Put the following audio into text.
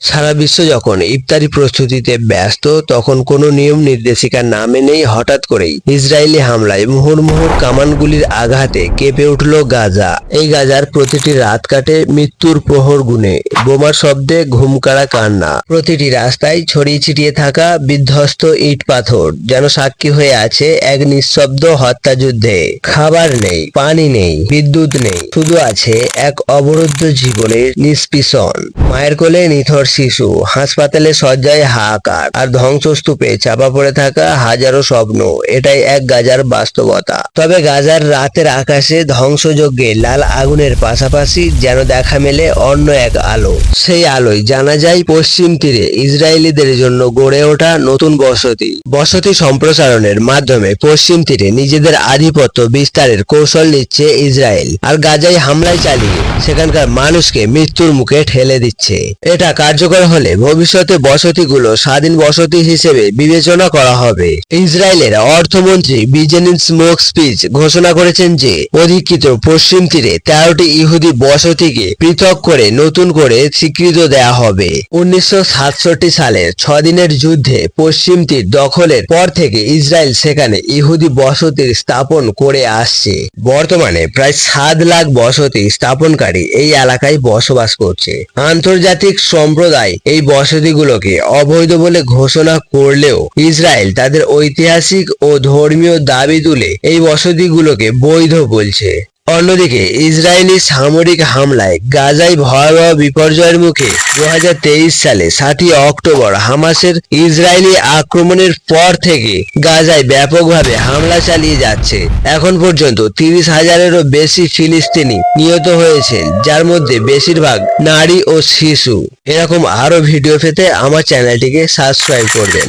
সারা বিশ্ব যখন ইফতারি প্রস্তুতিতে ব্যস্ত, তখন কোনো নিয়ম নির্দেশিকা না মেনেই হঠাৎ করেই ইসরায়েলি হামলায় মুহুর্মুহুর কামানগুলির আঘাতে কেঁপে উঠল গাজা। এই গাজার প্রতিটি রাত কাটে মৃত্যুর প্রহর গুনে বোমার শব্দে ঘুমকাড়া কান্না। প্রতিটি রাস্তায় ছড়িয়ে ছিটিয়ে থাকা বিধ্বস্ত ইট পাথর যেন সাক্ষী হয়ে আছে এক নিঃশব্দ হত্যাযুদ্ধে। খাবার নেই, পানি নেই, বিদ্যুৎ নেই, শুধু আছে এক অবরুদ্ধ জীবনের নিষ্পিষণ। মায়ের কোলে নিথর শিশু। হাসপাতালে শয্যায় হাহাকার। আর ধ্বংসস্তূপে চাপা পড়ে থাকা হাজারো স্বপ্ন। এটাই এক গাজার বাস্তবতা। তবে গাজার রাতের আকাশে ধ্বংসযজ্ঞে লাল আগুনের পাশাপাশি যেন দেখা মেলে অন্য এক আলো। সেই আলোয় জানা যায়, পশ্চিম তীরে ইসরায়েলিদের জন্য গড়ে ওঠা নতুন বসতি। বসতি সম্প্রসারণের মাধ্যমে পশ্চিম তীরে নিজেদের আধিপত্য বিস্তারের কৌশল নিচ্ছে ইসরায়েল। আর গাজায় হামলায় চালিয়ে সেখানকার মানুষকে মৃত্যুর মুখে ঠেলে দিচ্ছে। এটা কার্যকর হলে ভবিষ্যতে বসতিগুলো স্বাধীন বসতি হিসেবে বিবেচনা করা হবে। ইসরায়েলের অর্থমন্ত্রী বিজেনিন স্মোক স্পিচ ঘোষণা করেছেন যে, অধিকৃত পশ্চিম তীরে তেরোটি ইহুদি বসতিকে পৃথক করে নতুন করে স্বীকৃত দেয়া হবে। উনিশশো সাতষট্টি সালের ছদিনের যুদ্ধে পশ্চিম তীর দখলের পর থেকে ইসরায়েল সেখানে ইহুদি বসতি স্থাপন করে আসছে। বর্তমানে প্রায় সাত লাখ বসতি স্থাপনকারী এই এলাকায় বসবাস করছে। আন্তর্জাতিক সম্প্রদায় এই বসতিগুলোকে অবৈধ বলে ঘোষণা করলেও ইসরায়েল তাদের ঐতিহাসিক ও ধর্মীয় দাবি তুলে এই বসতিগুলোকে বৈধ বলছে। অন্যদিকে ইসরায়েলি সামরিক হামলায় গাজায় ভয়াবহ বিপর্যয়ের মুখে দু হাজার তেইশ সালে সাতই অক্টোবর হামাসের ইসরায়েলি আক্রমণের পর থেকে গাজায় ব্যাপকভাবে হামলা চালিয়ে যাচ্ছে। এখন পর্যন্ত তিরিশ হাজারেরও বেশি ফিলিস্তিনি নিহত হয়েছেন, যার মধ্যে বেশিরভাগ নারী ও শিশু। এরকম আরও ভিডিও পেতে আমার চ্যানেলটিকে সাবস্ক্রাইব করবেন।